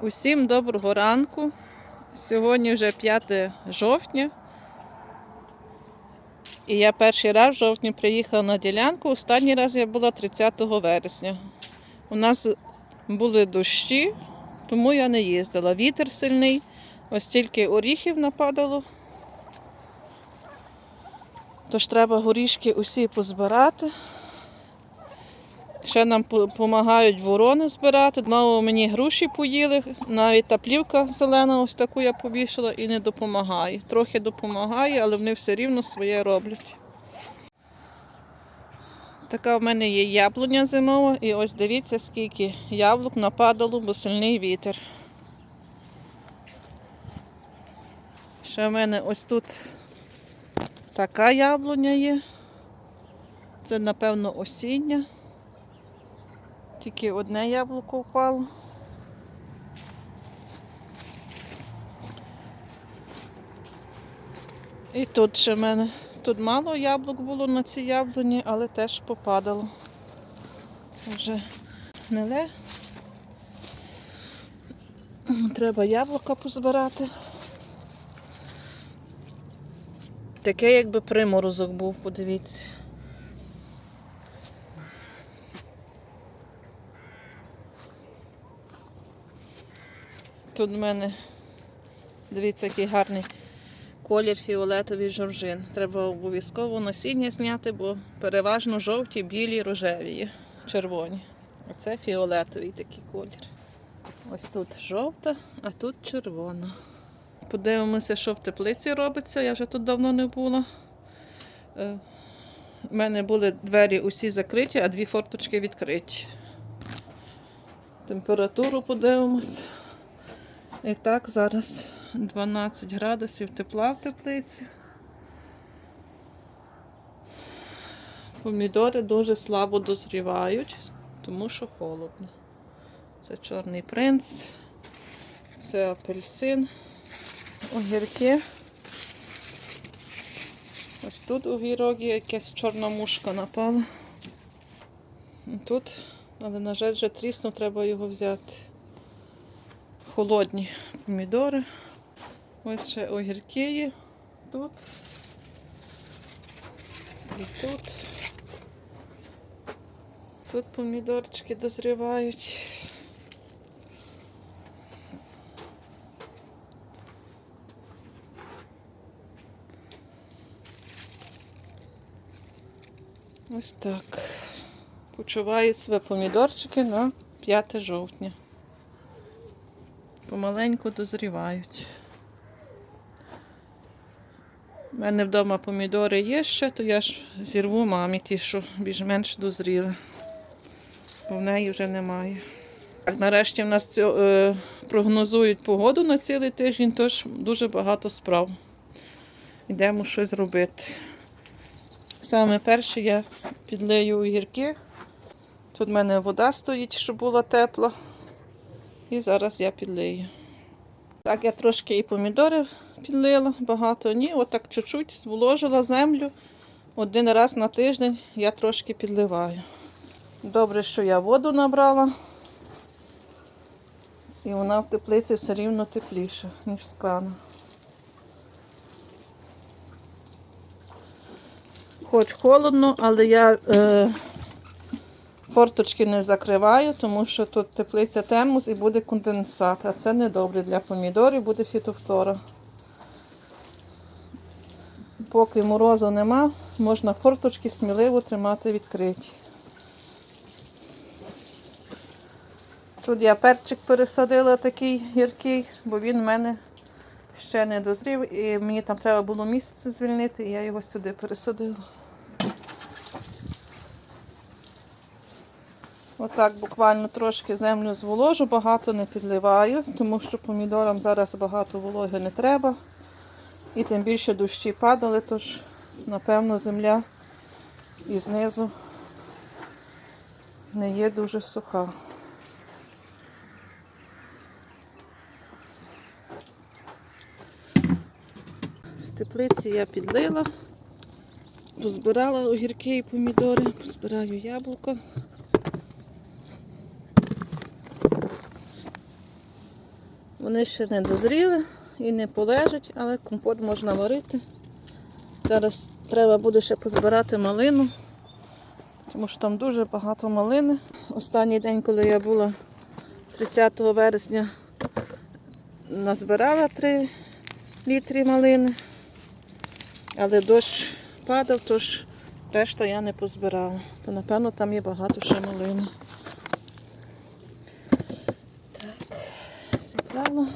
Усім доброго ранку. Сьогодні вже 5 жовтня. І я перший раз в жовтні приїхала на ділянку. Останній раз я була 30 вересня. У нас були дощі, тому я не їздила. Вітер сильний, ось тільки оріхів нападало. Тож треба горішки усі позбирати. Ще нам допомагають ворони збирати. Знову мені груші поїли, навіть та плівка зелена, ось таку я повішала і не допомагає. Трохи допомагає, але вони все рівно своє роблять. Така в мене є яблуня зимова, і ось дивіться, скільки яблук нападало, бо сильний вітер. Ще в мене ось тут така яблуня є. Це, напевно, осіння. Тільки одне яблуко впало. І тут ще в мене. Тут мало яблук було на цій яблуні, але теж попадало. Вже гниле. Треба яблука позбирати. Таке, якби приморозок був, подивіться. Тут в мене, дивіться, який гарний колір фіолетовий жоржин. Треба обов'язково насіння зняти, бо переважно жовті, білі, рожеві, червоні. Оце фіолетовий такий колір. Ось тут жовта, а тут червона. Подивимося, що в теплиці робиться. Я вже тут давно не була. Е, У мене були двері усі закриті, а дві форточки відкриті. Температуру подивимось. І так, зараз 12 градусів тепла в теплиці. Помідори дуже слабо дозрівають, тому що холодно. Це чорний принц, це апельсин, огірки. Ось тут огірок є якась чорна мушка напала. Тут, але, на жаль, вже тріснув, треба його взяти холодні помідори. Ось ще огірки є тут. І тут. Тут помідорчики дозрівають. Ось так. Почувають себе помідорчики на 5 жовтня помаленьку дозрівають. У мене вдома помідори є ще, то я ж зірву мамі ті, що більш-менш дозріли, бо в неї вже немає. Нарешті в нас цьо, е, прогнозують погоду на цілий тиждень, тож дуже багато справ. Йдемо щось робити. Саме перше я підлию огірки. Тут в мене вода стоїть, щоб була тепла. І зараз я підлию. Так, я трошки і помідори підлила, багато ні. Отак чуть-чуть зволожила землю. Один раз на тиждень я трошки підливаю. Добре, що я воду набрала. І вона в теплиці все рівно тепліша, ніж з крана. Хоч холодно, але я е, форточки не закриваю, тому що тут теплиця темус і буде конденсат. А це не добре для помідорів, буде фітофтора. Поки морозу нема, можна форточки сміливо тримати відкриті. Тут я перчик пересадила такий гіркий, бо він в мене ще не дозрів і мені там треба було місце звільнити, і я його сюди пересадила. Отак буквально трошки землю зволожу, багато не підливаю, тому що помідорам зараз багато вологи не треба. І тим більше дощі падали, тож, напевно, земля і знизу не є дуже суха. В теплиці я підлила, позбирала огірки і помідори, позбираю яблука. Вони ще не дозріли і не полежать, але компот можна варити. Зараз треба буде ще позбирати малину, тому що там дуже багато малини. Останній день, коли я була 30 вересня, назбирала 3 літри малини, але дощ падав, тож решта я не позбирала. То напевно там є багато ще малини. Так, зібрала.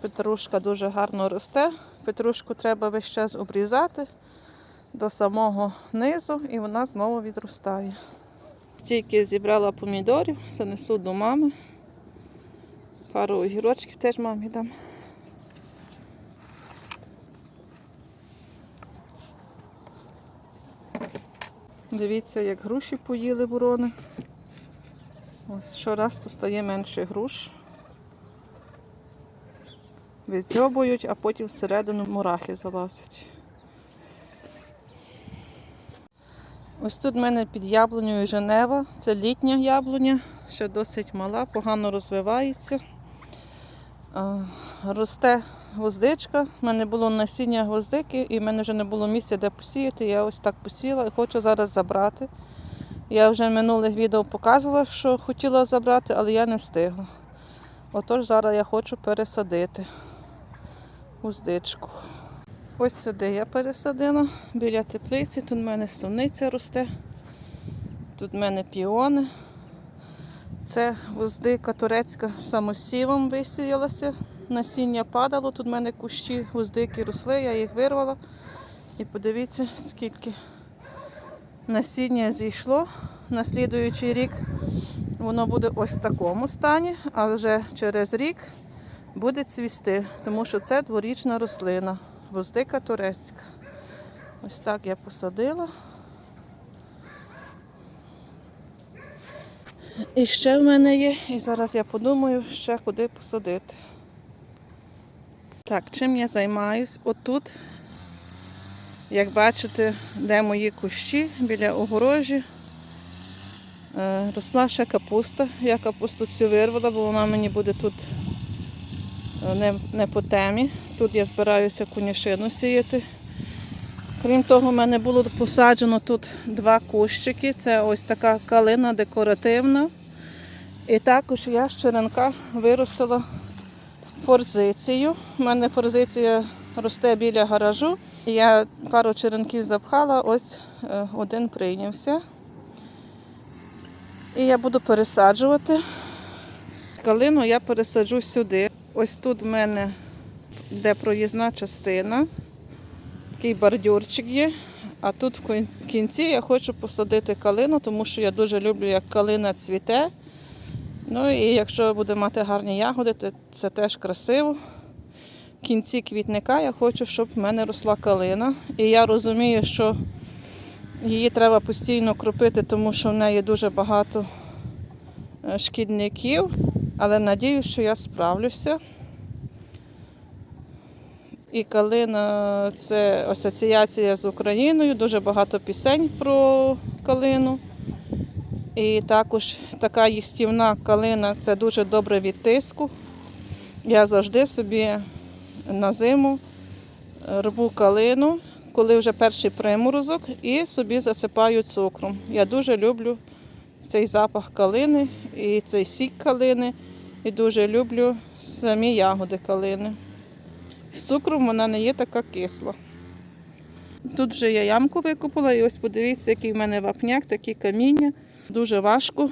Петрушка дуже гарно росте. Петрушку треба весь час обрізати до самого низу і вона знову відростає. Стільки зібрала помідорів, занесу до мами. Пару огірочків теж мамі дам. Дивіться, як груші поїли ворони. Ось щораз то стає менше груш. Відзьобують, а потім всередину мурахи залазять. Ось тут в мене під яблунею Женева. Це літня яблуня, ще досить мала, погано розвивається. Росте гвоздичка. У мене було насіння гвоздики, і в мене вже не було місця, де посіяти. Я ось так посіла і хочу зараз забрати. Я вже в минулих відео показувала, що хотіла забрати, але я не встигла. Отож, зараз я хочу пересадити гвоздичку. Ось сюди я пересадила, біля теплиці. Тут в мене суниця росте. Тут в мене піони. Це гвоздика турецька самосівом висіялася. Насіння падало, тут в мене кущі гвоздики росли, я їх вирвала. І подивіться, скільки насіння зійшло. На слідуючий рік воно буде ось в такому стані, а вже через рік буде цвісти, тому що це дворічна рослина. Гвоздика турецька. Ось так я посадила. І ще в мене є, і зараз я подумаю, ще куди посадити. Так, чим я займаюсь? Отут, як бачите, де мої кущі біля огорожі. Е, Росла ще капуста. Я капусту цю вирвала, бо вона мені буде тут е, не, не по темі. Тут я збираюся конюшину сіяти. Крім того, в мене було посаджено тут два кущики. Це ось така калина декоративна. І також я з черенка виростила форзицію. У мене форзиція росте біля гаражу. Я пару черенків запхала, ось е, один прийнявся. І я буду пересаджувати. Калину я пересаджу сюди. Ось тут в мене де проїзна частина. Такий бордюрчик є. А тут в кінці я хочу посадити калину, тому що я дуже люблю, як калина цвіте. Ну і якщо буде мати гарні ягоди, то це теж красиво. В кінці квітника я хочу, щоб в мене росла калина. І я розумію, що її треба постійно кропити, тому що в неї дуже багато е, шкідників. Але надію, що я справлюся. І калина це асоціація з Україною, дуже багато пісень про калину. І також така їстівна калина це дуже добре від тиску. Я завжди собі на зиму рву калину, коли вже перший приморозок, і собі засипаю цукром. Я дуже люблю цей запах калини і цей сік калини, і дуже люблю самі ягоди калини. З цукром вона не є така кисла. Тут вже я ямку викопала, і ось подивіться, який в мене вапняк, такі каміння. Дуже важко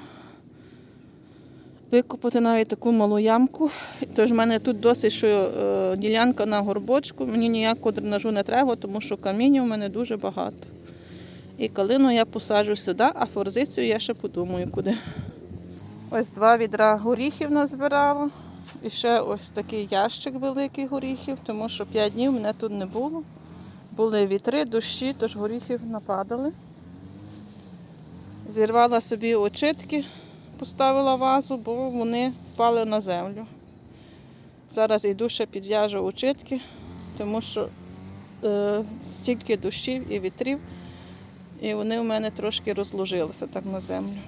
викопати навіть таку малу ямку. Тож в мене тут досить що е, ділянка на горбочку. Мені ніякого дренажу не треба, тому що каміння в мене дуже багато. І калину я посаджу сюди, а форзицію я ще подумаю куди. Ось два відра горіхів назбирала. І ще ось такий ящик великий горіхів, тому що 5 днів мене тут не було. Були вітри, дощі, тож горіхів нападали. Зірвала собі очитки, поставила вазу, бо вони впали на землю. Зараз йду ще підв'яжу очитки, тому що е, стільки дощів і вітрів. І вони в мене трошки розложилися так на землю.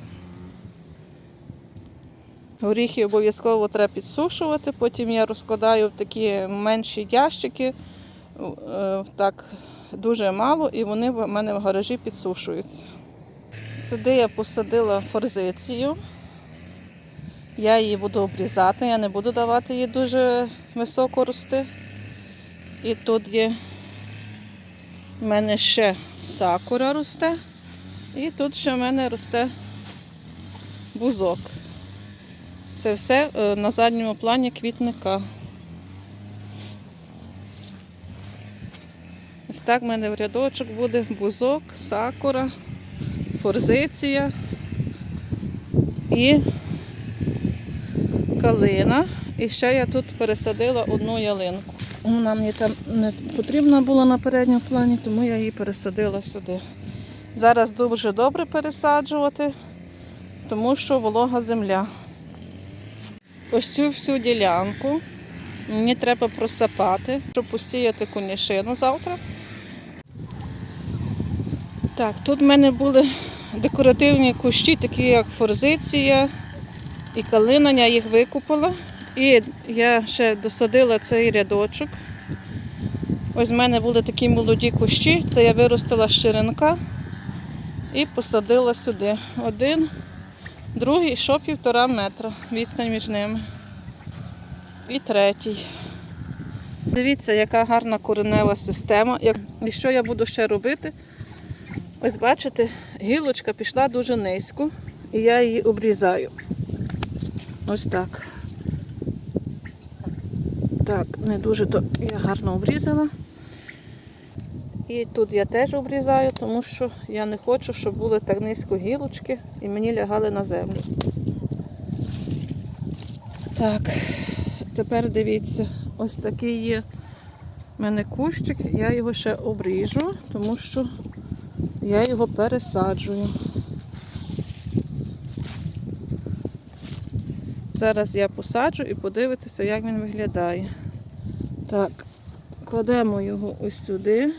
Горіхи обов'язково треба підсушувати, потім я розкладаю в такі менші ящики, е, так дуже мало, і вони в мене в гаражі підсушуються. Сюди я посадила форзицію. Я її буду обрізати, я не буду давати їй дуже високо рости. І тут є в мене ще сакура росте. І тут ще в мене росте бузок. Це все е, на задньому плані квітника. Ось так в мене в рядочок буде бузок, сакура, форзиція і калина. І ще я тут пересадила одну ялинку. Вона мені там не потрібна була на передньому плані, тому я її пересадила сюди. Зараз дуже добре пересаджувати, тому що волога земля. Ось цю всю ділянку мені треба просапати, щоб посіяти конішину завтра. Так, тут в мене були декоративні кущі, такі як форзиція і калина, я їх викупила. І я ще досадила цей рядочок. Ось в мене були такі молоді кущі, це я виростила з черенка і посадила сюди. Один, другий, що півтора метра відстань між ними. І третій. Дивіться, яка гарна коренева система. І що я буду ще робити? Ось бачите, гілочка пішла дуже низько, і я її обрізаю. Ось так. Так, не дуже то я гарно обрізала. І тут я теж обрізаю, тому що я не хочу, щоб були так низько гілочки і мені лягали на землю. Так, тепер дивіться, ось такий є в мене кущик, я його ще обріжу, тому що я його пересаджую. Зараз я посаджу і подивитися, як він виглядає. Так, кладемо його ось сюди.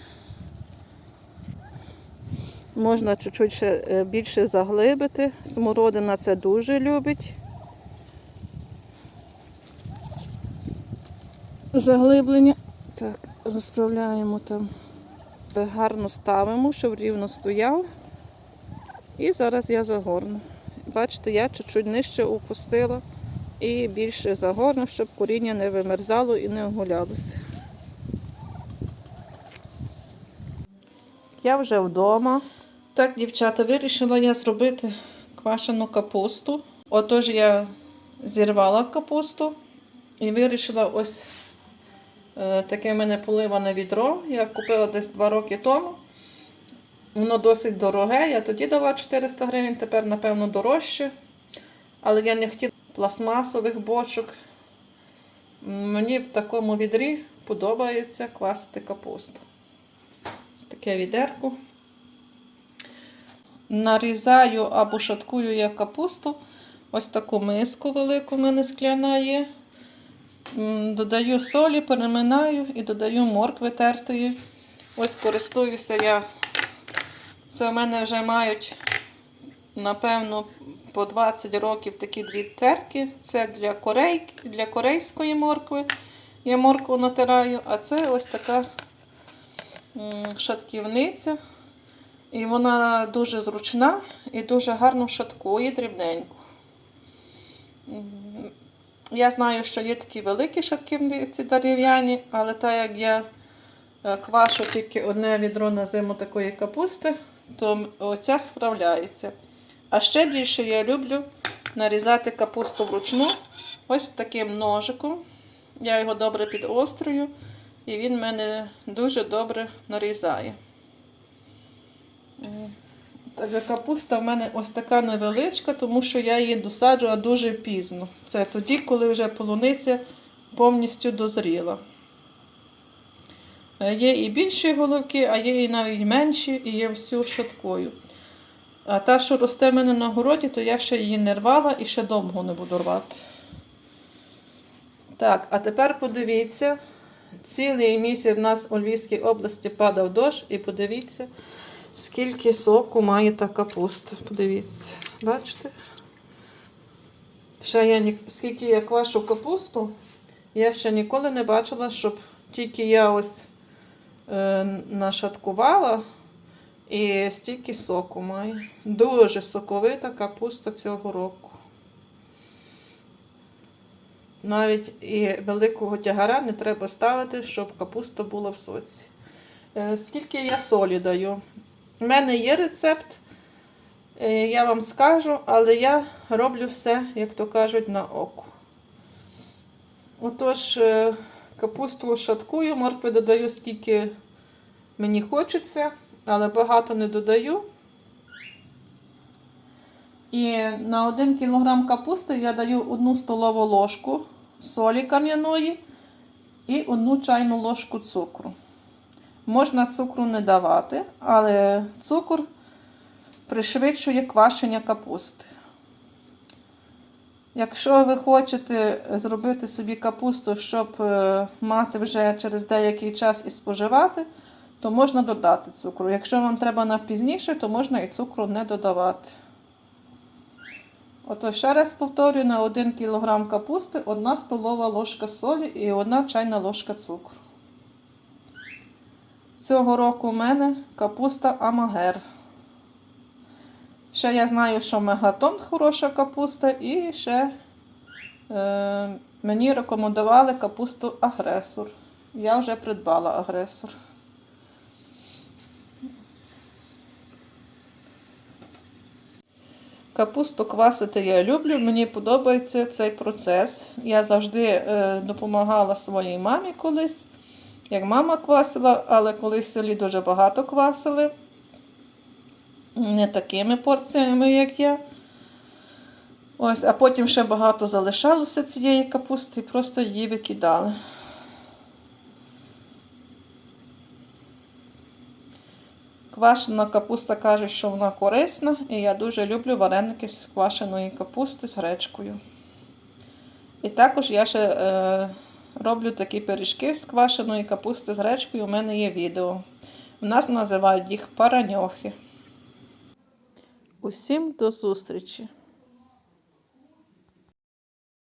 Можна чуть-чуть ще е, більше заглибити. Смородина це дуже любить. Заглиблення. Так, розправляємо там. Гарно ставимо, щоб рівно стояв. І зараз я загорну. Бачите, я чуть-чуть нижче опустила і більше загорну, щоб коріння не вимерзало і не огулялося. Я вже вдома. Так, дівчата, вирішила я зробити квашену капусту. Отож я зірвала капусту і вирішила ось таке в мене поливане відро. Я купила десь 2 роки тому. Воно досить дороге. Я тоді дала 400 гривень, тепер, напевно, дорожче. Але я не хотіла пластмасових бочок. Мені в такому відрі подобається квасити капусту. Ось таке відерко. Нарізаю або шаткую я капусту. Ось таку миску велику в мене скляна є. Додаю солі, переминаю і додаю моркви тертої. Ось користуюся я. Це в мене вже мають, напевно, по 20 років такі дві терки. Це для, корей, для корейської моркви. Я моркву натираю, а це ось така шатківниця. І вона дуже зручна і дуже гарно шаткує дрібненько. Я знаю, що є такі великі шатківниці дерев'яні, але так як я е, квашу тільки одне відро на зиму такої капусти, то оця справляється. А ще більше я люблю нарізати капусту вручну ось таким ножиком. Я його добре підострюю, і він мене дуже добре нарізає. Капуста в мене ось така невеличка, тому що я її досаджувала дуже пізно. Це тоді, коли вже полуниця повністю дозріла. Е, Є і більші головки, а є і навіть менші, і є всю шаткою. А та, що росте в мене на городі, то я ще її не рвала і ще довго не буду рвати. Так, а тепер подивіться, цілий місяць в нас у Львівській області падав дощ, і подивіться, скільки соку має та капуста. Подивіться, бачите? Ще я ні... скільки я квашу капусту, я ще ніколи не бачила, щоб тільки я ось е, нашаткувала і стільки соку має. Дуже соковита капуста цього року. Навіть і великого тягара не треба ставити, щоб капуста була в соці. Е, Скільки я солі даю? У мене є рецепт, е, я вам скажу, але я роблю все, як то кажуть, на око. Отож, е, капусту шаткую, моркви додаю, скільки мені хочеться, але багато не додаю. І на 1 кг капусти я даю 1 столову ложку солі кам'яної і 1 чайну ложку цукру. Можна цукру не давати, але цукор пришвидшує квашення капусти. Якщо ви хочете зробити собі капусту, щоб е, мати вже через деякий час і споживати, то можна додати цукру. Якщо вам треба на пізніше, то можна і цукру не додавати. Ото ще раз повторюю, на 1 кг капусти 1 столова ложка солі і 1 чайна ложка цукру. Цього року у мене капуста Амагер. Ще я знаю, що мегатон хороша капуста, і ще е, мені рекомендували капусту агресор. Я вже придбала агресор. Капусту квасити я люблю, мені подобається цей процес. Я завжди е, допомагала своїй мамі колись, як мама квасила, але колись в селі дуже багато квасили. Не такими порціями, як я. Ось, а потім ще багато залишалося цієї капусти і просто її викидали. Квашена капуста каже, що вона корисна, і я дуже люблю вареники з квашеної капусти з гречкою. І також я ще е, роблю такі пиріжки з квашеної капусти з гречкою. У мене є відео. У нас називають їх параньохи. Усім до зустрічі!